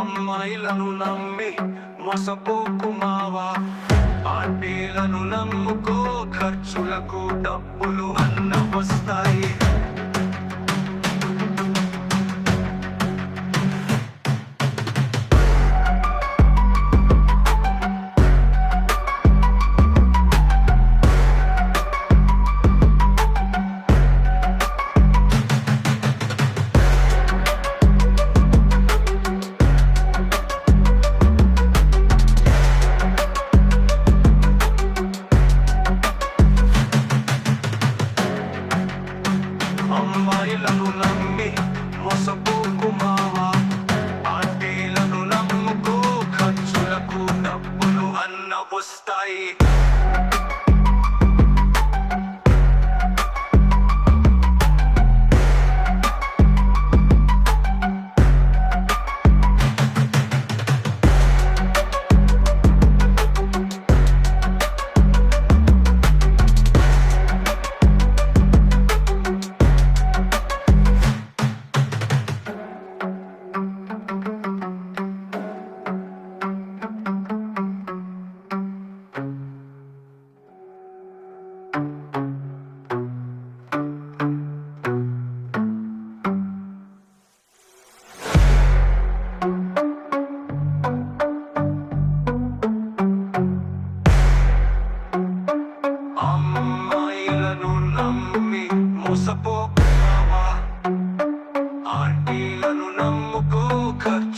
అమ్మాయిలను నమ్మి మోసపోకుమావా? పార్టీలను నమ్ముకో ఖర్చులకు డబ్బులు అన్న అమ్మాయిలను నమ్మి మోసపోకుమావా? ఆంటీలను నమ్ముకో ఖర్చులకు డబ్బులు అన్న వస్తాయి.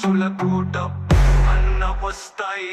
రాజుల కూట అన్న వస్తాయి